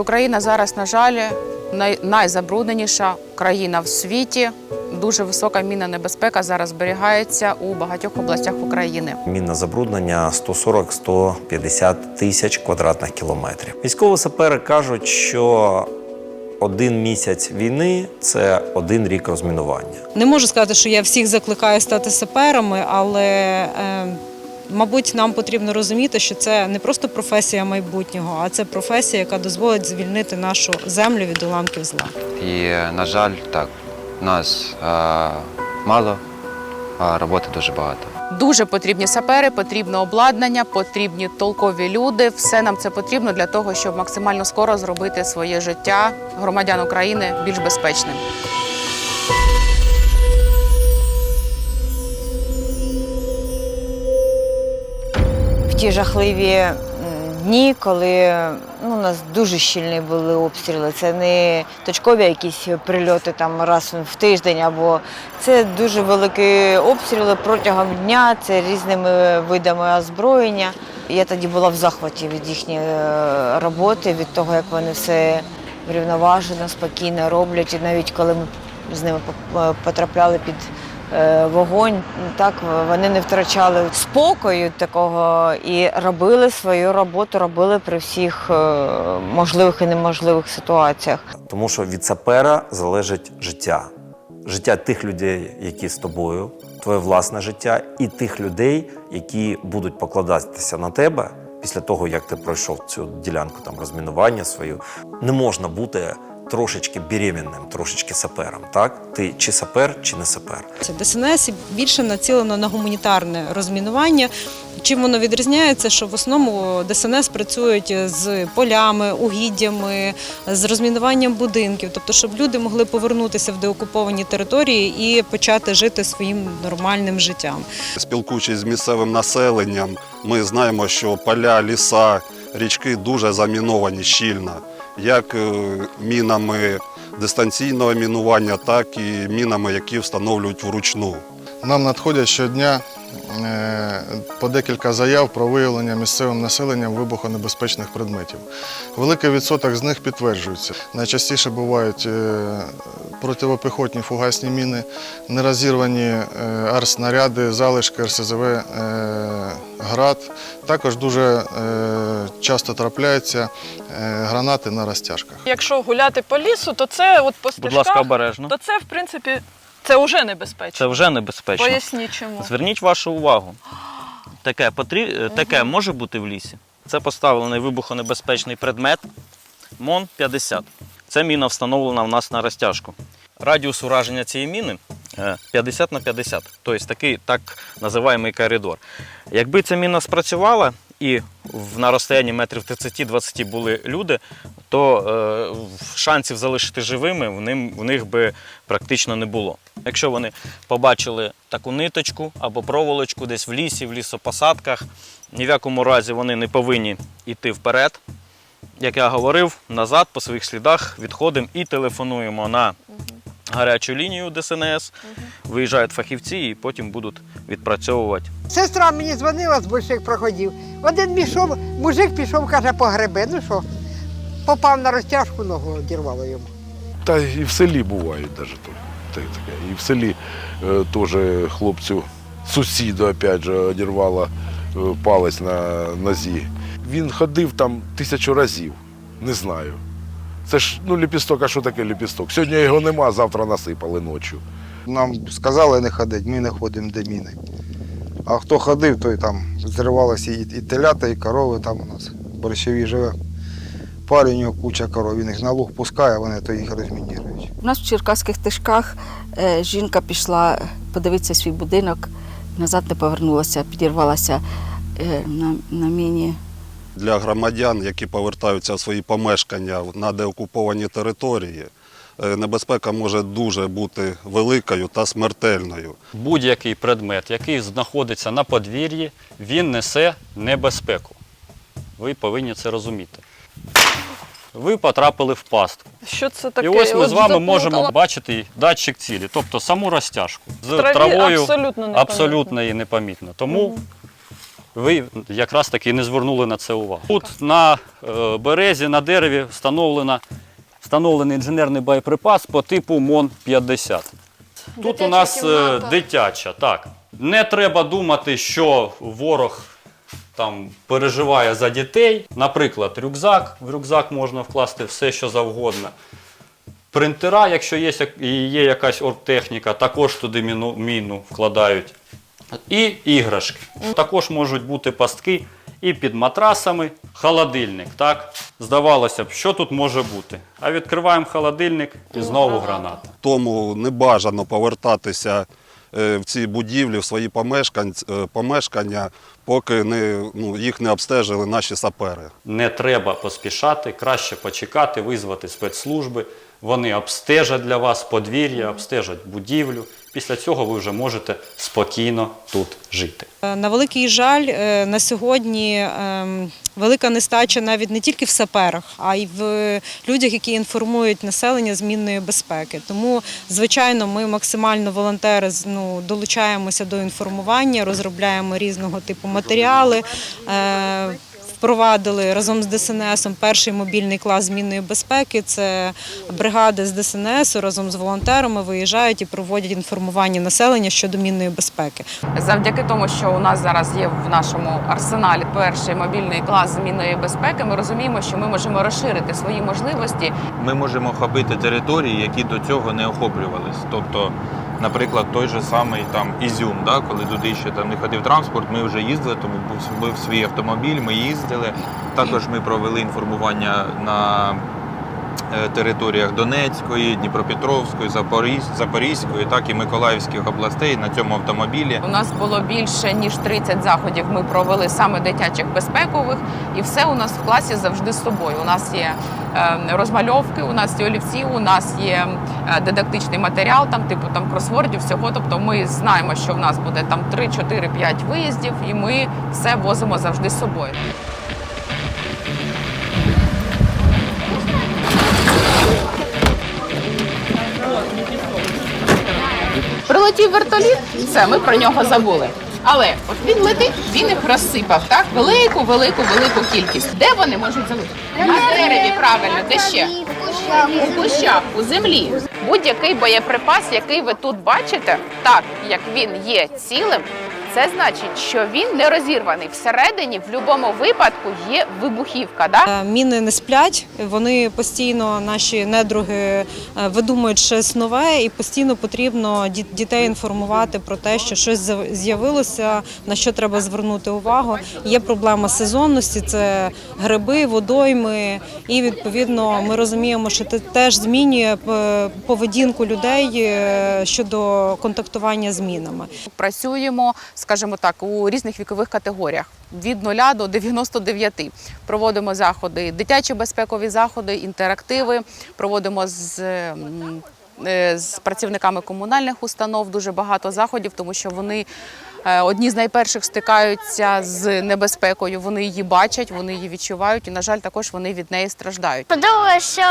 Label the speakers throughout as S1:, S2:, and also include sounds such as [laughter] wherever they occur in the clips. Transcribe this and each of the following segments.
S1: Україна зараз, на жаль, найзабрудненіша країна в світі. Дуже висока мінна небезпека зараз зберігається у багатьох областях України.
S2: Мінне забруднення 140-150 тисяч квадратних кілометрів. Військові сапери кажуть, що один місяць війни це один рік розмінування.
S3: Не можу сказати, що я всіх закликаю стати саперами, але, е, мабуть, нам потрібно розуміти, що це не просто професія майбутнього, а це професія, яка дозволить звільнити нашу землю від уламків зла.
S4: І, на жаль, так, нас е, мало, а роботи дуже багато.
S1: Дуже потрібні сапери, потрібне обладнання, потрібні толкові люди. Все нам це потрібно для того, щоб максимально скоро зробити своє життя громадян України більш безпечним.
S5: Ті жахливі дні, коли ну, у нас дуже щільні були обстріли. Це не точкові якісь прильоти там раз в тиждень, або це дуже великі обстріли протягом дня, це різними видами озброєння. Я тоді була в захваті від їхньої е, роботи, від того, як вони все врівноважено, спокійно роблять. І навіть коли ми з ними поп- потрапляли під е, вогонь, так вони не втрачали спокою такого і робили свою роботу, робили при всіх е, можливих і неможливих ситуаціях.
S2: Тому що від сапера залежить життя. Життя тих людей, які з тобою, твоє власне життя, і тих людей, які будуть покладатися на тебе після того, як ти пройшов цю ділянку там розмінування свою. Не можна бути трошечки беременним, трошечки сапером. Так? Ти чи сапер, чи не сапер.
S3: Це ДСНС більше націлено на гуманітарне розмінування. Чим воно відрізняється, що в основному ДСНС працюють з полями, угіддями, з розмінуванням будинків, тобто, щоб люди могли повернутися в деокуповані території і почати жити своїм нормальним життям.
S6: Спілкуючись з місцевим населенням, ми знаємо, що поля, ліса, річки дуже заміновані щільно, як е, мінами дистанційного мінування, так і мінами, які встановлюють вручну.
S7: Нам надходять щодня по декілька заяв про виявлення місцевим населенням вибухонебезпечних предметів. Великий відсоток з них підтверджується. Найчастіше бувають е, противопіхотні фугасні міни, нерозірвані е, арснаряди, залишки РСЗВ е, град. Також дуже е, часто трапляються е, гранати на розтяжках.
S8: Якщо гуляти по лісу, то це от по
S9: Будь ласка, обережно.
S8: то це в принципі це вже небезпечно.
S9: Це вже небезпечно.
S8: Поясніть чому.
S9: Зверніть вашу увагу. [gasps] Таке, потрі... е, таке може бути в лісі. Це поставлений вибухонебезпечний предмет МОН-50. Це міна встановлена в нас на розтяжку. Радіус ураження цієї міни е, 50 на 50, тобто такий так називаємий коридор. Якби ця міна спрацювала і на розстоянні метрів 30-20 були люди, то е, шансів залишити живими в, них би практично не було. Якщо вони побачили таку ниточку або проволочку десь в лісі, в лісопосадках, ні в якому разі вони не повинні йти вперед. Як я говорив, назад по своїх слідах відходимо і телефонуємо на гарячу лінію ДСНС. Виїжджають фахівці і потім будуть відпрацьовувати
S10: Сестра мені дзвонила з больших проходів. Один пішов, мужик пішов, каже, по гриби. Ну що, попав на розтяжку, ногу одірвало йому.
S11: Та і в селі бувають навіть тут. таке. І в селі е, теж хлопцю, сусіду, опять же, одірвало е, палець на нозі. Він ходив там тисячу разів, не знаю. Це ж ну, ліпісток, а що таке ліпісток? Сьогодні його нема, завтра насипали ночі.
S12: Нам сказали не ходити, ми не ходимо, де міни. А хто ходив, той там зривалися і, і телята, і корови там у нас. В Борщеві живе. Парень у нього куча коров, він їх на луг пускає, а вони то їх розмінірують.
S13: У нас в Черкаських тишках е, жінка пішла подивитися свій будинок, назад не повернулася, підірвалася е, на, на міні.
S6: Для громадян, які повертаються в свої помешкання на деокуповані території, е, небезпека може дуже бути великою та смертельною.
S9: Будь-який предмет, який знаходиться на подвір'ї, він несе небезпеку. Ви повинні це розуміти. Ви потрапили в пастку.
S8: Що це таке?
S9: І ось ми
S8: От
S9: з вами
S8: заплутала.
S9: можемо бачити датчик цілі, тобто саму розтяжку. З
S8: траві
S9: травою
S8: абсолютно непомітно.
S9: абсолютно її непомітно. Тому
S14: ви якраз таки не звернули на це увагу. Тут на е, березі, на дереві встановлена, встановлений інженерний боєприпас по типу МОН-50. Тут у нас е, дитяча, так. Не треба думати, що ворог там переживає за дітей. Наприклад, рюкзак. В рюкзак можна вкласти все, що завгодно. Принтера, якщо є, є якась оргтехніка, також туди міну, міну вкладають. І іграшки. Також можуть бути пастки і під матрасами, холодильник. Так? Здавалося б, що тут може бути? А відкриваємо холодильник і знову граната.
S6: Тому не бажано повертатися е, в ці будівлі, в свої е, помешкання, поки не, ну, їх не обстежили наші сапери.
S14: Не треба поспішати, краще почекати, визвати спецслужби. Вони обстежать для вас подвір'я, обстежать будівлю. Після цього ви вже можете спокійно тут жити.
S3: Е, На великий жаль, е, на сьогодні ем, велика нестача навіть не тільки в саперах, а й в людях, які інформують населення з мінної безпеки. Тому, звичайно, ми максимально волонтери ну, долучаємося до інформування, розробляємо різного типу матеріали. Впровадили разом з ДСНСом перший мобільний клас змінної безпеки. Це бригади з ДСНС разом з волонтерами виїжджають і проводять інформування населення щодо мінної безпеки.
S1: Завдяки тому, що у нас зараз є в нашому арсеналі перший мобільний клас змінної безпеки, ми розуміємо, що ми можемо розширити свої можливості
S15: Ми можемо охопити території, які до цього не охоплювались. Тобто, наприклад, той же самий там Ізюм, да, коли туди ще там не ходив транспорт, ми вже їздили, тому був, був свій автомобіль, ми їздили. Також ми провели інформування на е, територіях Донецької, Дніпропетровської, Запорізь- Запорізької, так і Миколаївських областей на цьому автомобілі.
S1: У нас було більше ніж 30 заходів. Ми провели саме дитячих безпекових, і все у нас в класі завжди з собою. У нас є розмальовки, у нас є олівці, у нас є е, дидактичний матеріал, там типу там кросвордів, всього. Тобто ми знаємо, що в нас буде там 3, 4, 5 виїздів, і ми все возимо завжди з собою. Прилетів вертоліт, все, ми про нього забули. Але от він летить, він їх розсипав, так? Велику, велику, велику кількість. Де вони можуть залишити? На дереві, правильно, де ще? У кущах, у землі. Будь-який боєприпас, який ви тут бачите, так як він є цілим, це значить, що він не розірваний. Всередині в будь-якому випадку є вибухівка. Да?
S3: Е, Міни не сплять, вони постійно, наші недруги е, видумують щось нове, і постійно потрібно дітей інформувати про те, що щось з'яв- з'явилося, на що треба звернути увагу. Є проблема сезонності, це гриби, водойми, і відповідно ми розуміємо, що це теж змінює е, поведінку людей щодо контактування з мінами.
S1: Працюємо, скажімо так, у різних вікових категоріях від 0 до 99. Проводимо заходи, дитячі безпекові заходи, інтерактиви. Проводимо з. е, З працівниками комунальних установ дуже багато заходів, тому що вони е, одні з найперших стикаються з небезпекою. Вони її бачать, вони її відчувають, і на жаль, також вони від неї страждають.
S16: Подобалося, що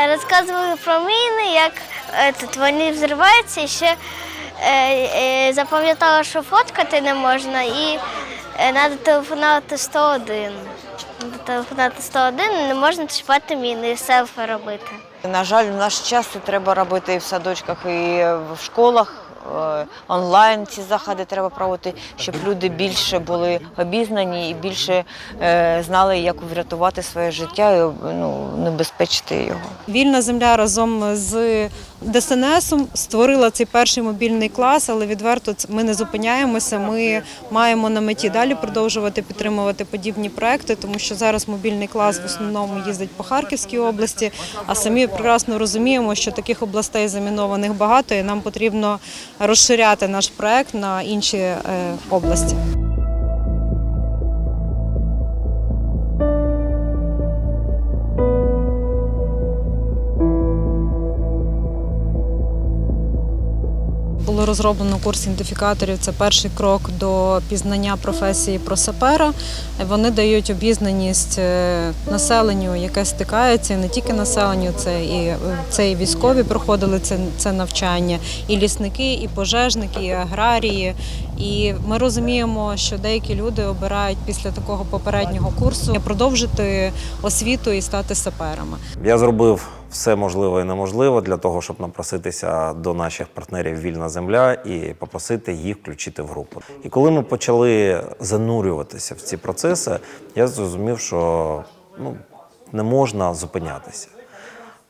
S16: е, розказували про міни, як тут вони взриваються, і ще запам'ятала, що фоткати не можна, і треба телефонувати 101. Телефонувати 101 не можна чіпати міни і селфі робити.
S5: На жаль, в наш час це треба робити і в садочках, і в школах. Е, Онлайн ці заходи треба проводити, щоб люди більше були обізнані і більше е, знали, як врятувати своє життя і ну, небезпечити його.
S3: Вільна земля разом з ДСНС створила цей перший мобільний клас, але відверто ми не зупиняємося. Ми маємо на меті далі продовжувати підтримувати подібні проекти, тому що зараз мобільний клас в основному їздить по Харківській області, а самі прекрасно розуміємо, що таких областей замінованих багато, і нам потрібно розширяти наш проект на інші е, області. Було розроблено курс ідентифікаторів. Це перший крок до пізнання професії про сапера. Вони дають обізнаність е, населенню, яке стикається, не тільки населенню, це і е, це і військові проходили це, це навчання, і лісники, і пожежники, і аграрії, І ми розуміємо, що деякі люди обирають після такого попереднього курсу продовжити освіту і стати саперами.
S2: Я зробив все можливе і неможливе для того, щоб напроситися до наших партнерів Вільна земля і попросити їх включити в групу. І коли ми почали занурюватися в ці процеси, я зрозумів, що ну, не можна зупинятися.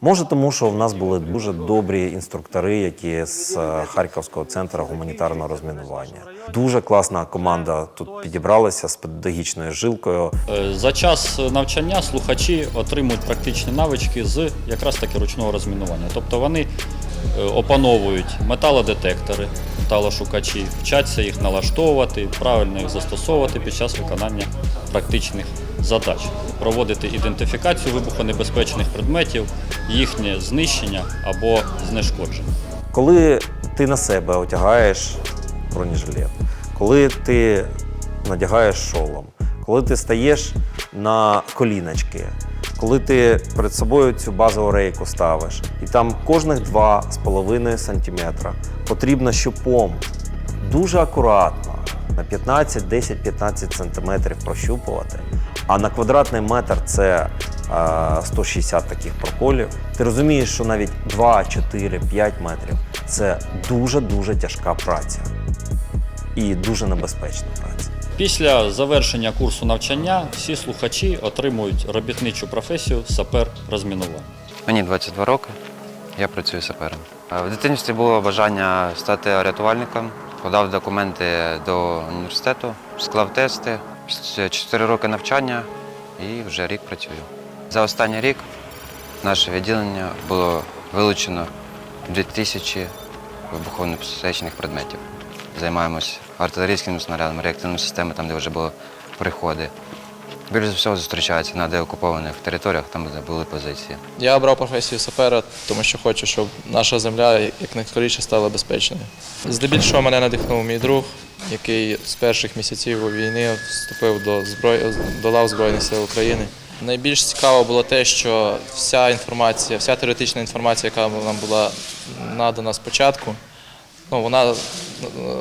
S2: Може, тому що в нас були дуже добрі інструктори, які з е, Харківського центру гуманітарного розмінування. Дуже класна команда тут підібралася з педагогічною жилкою.
S14: Е, За час навчання слухачі отримують практичні навички з якраз таки ручного розмінування. Тобто вони е, опановують металодетектори, металошукачі, вчаться їх налаштовувати, правильно їх застосовувати під час виконання практичних задач, проводити ідентифікацію вибухонебезпечних предметів, їхнє знищення або знешкодження.
S2: Коли ти на себе одягаєш бронежилет, коли ти надягаєш шолом, коли ти стаєш на коліночки, коли ти перед собою цю базову рейку ставиш, і там кожних 2,5 см потрібно щупом дуже акуратно на 15, 10, 15 см прощупувати, а на квадратний метр це е, 160 таких проколів. Ти розумієш, що навіть 2, 4, 5 метрів це дуже-дуже тяжка праця і дуже небезпечна праця.
S14: Після завершення курсу навчання всі слухачі отримують робітничу професію сапер розмінування.
S4: Мені 22 роки, я працюю сапером. Е, В дитинстві було бажання стати рятувальником. Подав документи до університету, склав тести, 4 роки навчання і вже рік працюю. За останній рік наше відділення було вилучено 2000 вибухонебезпечних предметів. Займаємось артилерійськими снарядами, реактивними системами, там, де вже були приходи. Більше всього зустрічаються на деокупованих територіях, там, де були позиції.
S17: Я обрав професію сапера, тому що хочу, щоб наша земля якнайскоріше стала безпечною. Здебільшого мене надихнув мій друг, який з перших місяців війни вступив до зброї до лав Збройних сил України. Найбільш цікаво було те, що вся інформація, вся теоретична інформація, яка нам була надана спочатку, ну, вона е,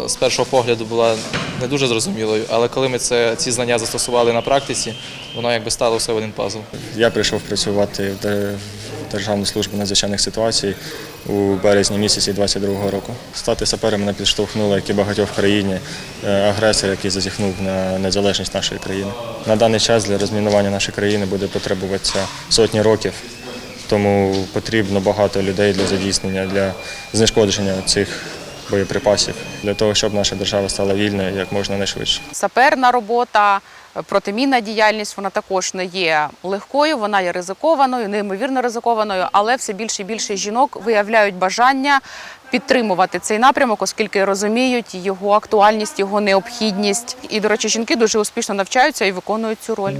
S17: з першого погляду була не дуже зрозумілою, але коли ми це, ці знання застосували на практиці, воно якби стало все в один пазл.
S18: Я прийшов працювати в Державну службу надзвичайних ситуацій у березні місяці 22-го року. Стати сапером мене підштовхнуло, як і багатьох в країні, е, агресор, який зазіхнув на незалежність нашої країни. На даний час для розмінування нашої країни буде потребуватися сотні років, тому потрібно багато людей для задійснення, для знешкодження цих боєприпасів, для того, щоб наша держава стала вільною як можна найшвидше.
S1: Саперна робота, протимінна діяльність вона також не є легкою, вона є ризикованою, неймовірно ризикованою, але все більше і більше жінок виявляють бажання підтримувати цей напрямок, оскільки розуміють його актуальність, його необхідність. І, до речі, жінки дуже успішно навчаються і виконують цю роль.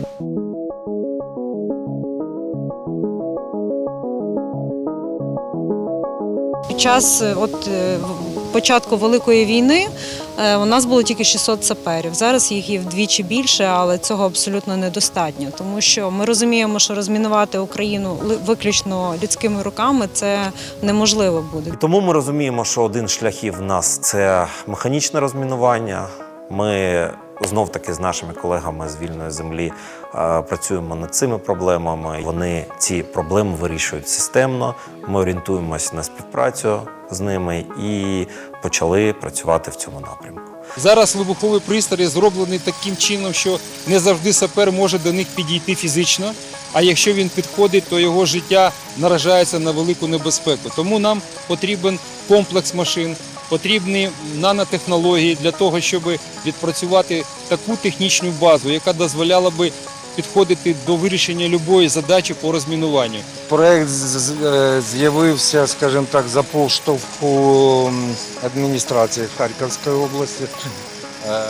S3: Під час е, от, е, початку Великої війни у нас було тільки 600 саперів. Зараз їх є вдвічі більше, але цього абсолютно недостатньо, тому що ми розуміємо, що розмінувати Україну виключно людськими руками це неможливо буде.
S2: Тому ми розуміємо, що один шляхів в нас це механічне розмінування. Ми знов таки з нашими колегами з вільної землі е, працюємо над цими проблемами. Вони ці проблеми вирішують системно. Ми орієнтуємось на співпрацю з ними і почали працювати в цьому напрямку.
S19: Зараз вибуховий пристрій зроблений таким чином, що не завжди сапер може до них підійти фізично. А якщо він підходить, то його життя наражається на велику небезпеку. Тому нам потрібен комплекс машин, потрібні нанотехнології для того, щоб відпрацювати таку технічну базу, яка дозволяла би підходити до вирішення будь-якої задачі по розмінуванню.
S12: Проект е, з'явився, скажімо так, за поштовху адміністрації Харківської області. Е,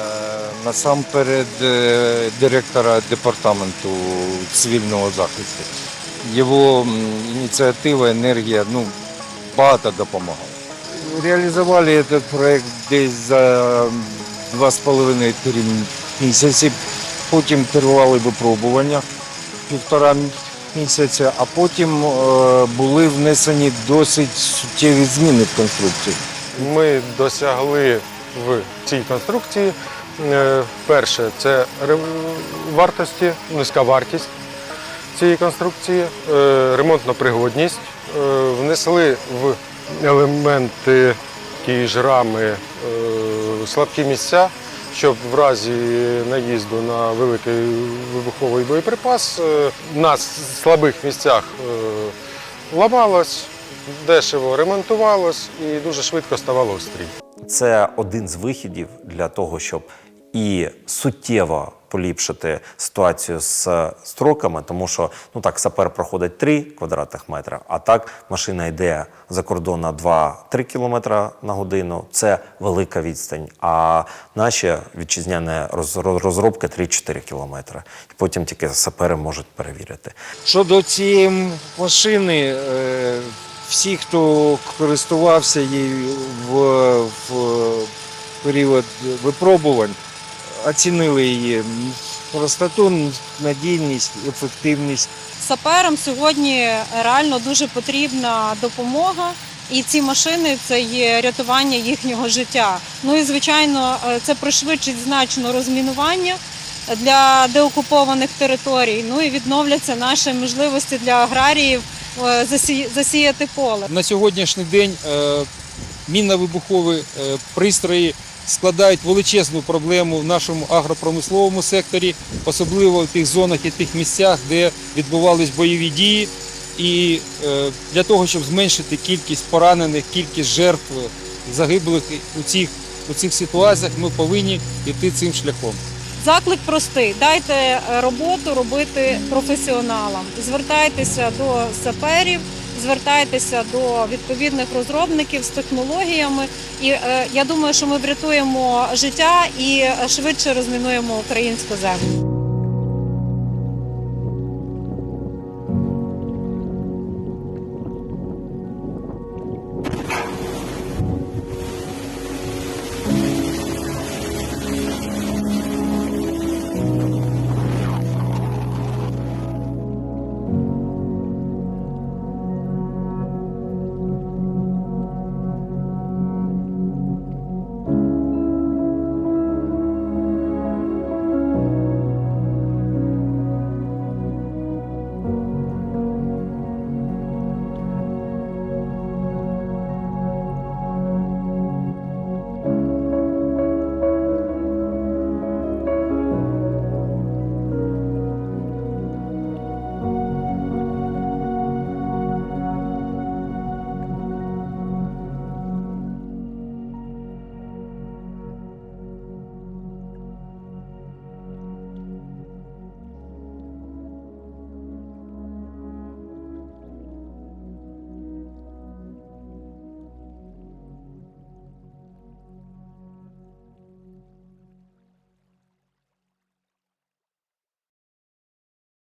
S12: Насамперед е, директора департаменту цивільного захисту. Його ініціатива, енергія ну, багато допомагала. Реалізували цей проект десь за два з половиною три місяці. Потім тривали випробування півтора місяця, а потім е, були внесені досить суттєві зміни в конструкцію.
S7: Ми досягли
S20: в цій конструкції. Е, Перше, це вартості, низька вартість цієї конструкції, е, ремонтна пригодність. Внесли в елементи тієї ж рами е, слабкі місця, щоб в разі наїзду на великий вибуховий боєприпас е, на слабих місцях е, ламалось, дешево ремонтувалось і дуже швидко ставало в стрій.
S2: Це один з вихідів для того, щоб і суттєво поліпшити ситуацію з строками, тому що ну так сапер проходить 3 квадратних метри, а так машина йде за кордон на 2-3 кілометри на годину. Це велика відстань. А наші вітчизняні роз- розробки 3-4 кілометри. Потім тільки сапери можуть перевірити.
S19: Щодо цієї машини, е, всі, хто користувався її в, в період випробувань, оцінили її простоту, надійність, ефективність.
S3: Саперам сьогодні реально дуже потрібна допомога. І ці машини це є рятування їхнього життя. Ну і звичайно, е, це пришвидшить значно розмінування для деокупованих територій. Ну і відновляться наші можливості для аграріїв е, засіяти поле.
S19: На сьогоднішній день е, мінно-вибухові пристрої складають величезну проблему в нашому агропромисловому секторі, особливо в тих зонах і тих місцях, де відбувались бойові дії. І е, для того, щоб зменшити кількість поранених, кількість жертв загиблих у цих, у цих ситуаціях, ми повинні йти цим шляхом.
S3: Заклик простий: дайте е, роботу робити професіоналам. Звертайтеся до саперів, звертайтеся до відповідних розробників з технологіями. І е, я думаю, що ми врятуємо життя і швидше розмінуємо українську землю.